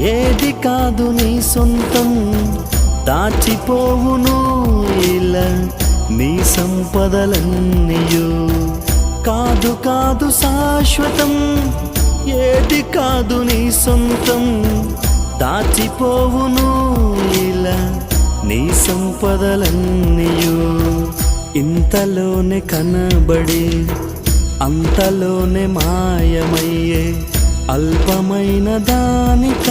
ఏది కాదు నీ సొంతం. దాచిపోవును ఇలా నీ సంపదలన్నీయు. కాదు కాదు శాశ్వతం. ఏది కాదు నీ సొంతం. దాచిపోవును ఇలా నీ సంపదలన్నీయు. ఇంతలోనే కనబడి అంతలోనే మాయమయ్యే అల్పమైన దానిక